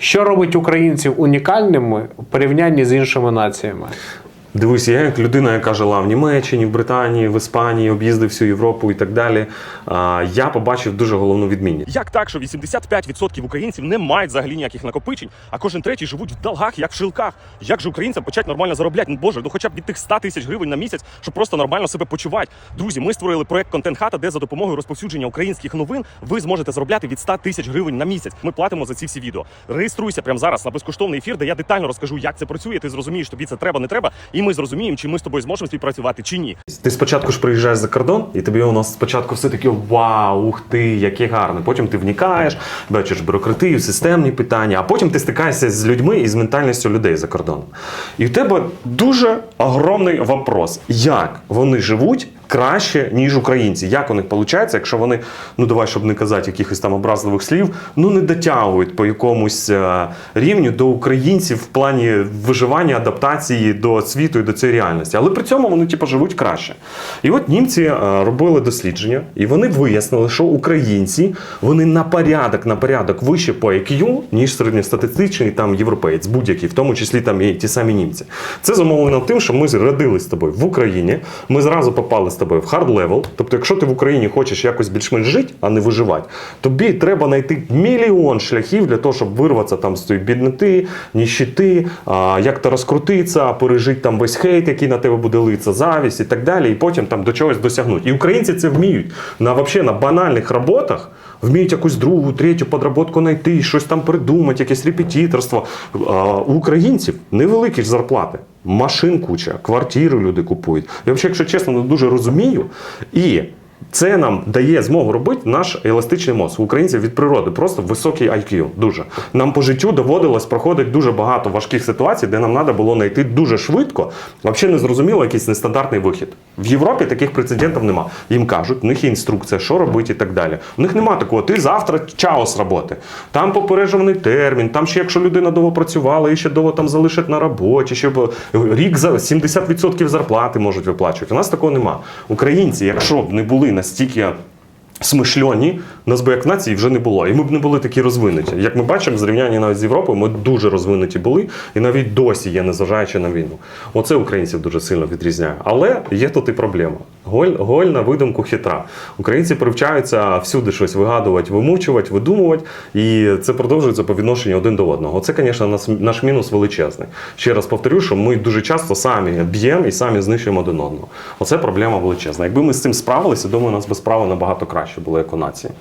Що робить українців унікальними в порівнянні з іншими націями? Дивись, я як людина, яка жила в Німеччині, в Британії, в Іспанії, об'їздив всю Європу і так далі. Я побачив дуже головну відмінність. Як так, що 85% українців не мають взагалі ніяких накопичень, а кожен третій живуть в долгах, як в шилках? Як же українцям почати нормально заробляти? Ну боже, ну хоча б від тих 100 тисяч гривень на місяць, щоб просто нормально себе почувати. Друзі, ми створили проект Контент Хата, де за допомогою розповсюдження українських новин ви зможете заробляти від 100 тисяч гривень на місяць. Ми платимо за ці всі відео. Реєструйся прямо зараз на безкоштовний ефір, де я детально розкажу, як це працює. Ти зрозумієш, тобі це треба, не треба, і ми зрозуміємо, чи ми з тобою зможемо співпрацювати чи ні. Ти спочатку ж приїжджаєш за кордон, і тобі воно спочатку все таке вау, ух ти, яке гарне. Потім ти вникаєш, бачиш бюрократію, системні питання, а потім ти стикаєшся з людьми і з ментальністю людей за кордоном. І в тебе дуже огромний вопрос, як вони живуть краще, ніж українці. Як у них виходить, якщо вони, ну давай, щоб не казати якихось там образливих слів, ну не дотягують по якомусь е, рівню до українців в плані виживання, адаптації до світу і до цієї реальності. Але при цьому вони типу, живуть краще. І от німці е, робили дослідження, і вони вияснили, що українці вони на порядок, на порядок вище по IQ, ніж середньостатистичний там європеєць, будь-який, в тому числі там і ті самі німці. Це зумовлено тим, що ми родились з тобою в Україні. Ми зразу попали з тобою в хард левел. Тобто, якщо ти в Україні хочеш якось більш-менш жити, а не виживати, тобі треба знайти мільйон шляхів для того, щоб вирватися там з тієї бідноти, ніщити, як то розкрутитися, пережити там весь хейт, який на тебе буде литься, завість і так далі, і потім там до чогось досягнути. І українці це вміють на вообще на банальних роботах. Вміють якусь другу, третю подработку знайти, щось там придумати, якесь репетиторство. А, у українців невеликі ж зарплати. Машин куча, квартири люди купують. Я взагалі, якщо чесно, не дуже розумію. І це нам дає змогу робити наш еластичний мозок. У українців від природи просто високий IQ. Дуже. Нам по життю доводилось проходити дуже багато важких ситуацій, де нам треба було знайти дуже швидко, взагалі незрозуміло якийсь нестандартний вихід. В Європі таких прецедентів нема. Їм кажуть, у них є інструкція, що робити і так далі. У них нема такого, ти завтра чао з роботи. Там попереджений термін, там ще якщо людина довго працювала і ще довго там залишить на роботі, ще рік за 70% зарплати можуть виплачувати. У нас такого нема. Українці, якщо б не були настільки. Смишльоні, нас би як нації вже не було. І ми б не були такі розвинуті. Як ми бачимо, зрівнянні навіть з Європою, ми дуже розвинуті були, і навіть досі є, незважаючи на війну. Оце українців дуже сильно відрізняє. Але є тут і проблема. Голь, голь на видумку хитра. Українці привчаються всюди щось вигадувати, вимучувати, видумувати, і це продовжується по відношенню один до одного. Це, звісно, наш, наш мінус величезний. Ще раз повторю, що ми дуже часто самі б'ємо і самі знищуємо один одного. Оце проблема величезна. Якби ми з цим справилися, думаю, у нас би справа набагато краще була як у нації.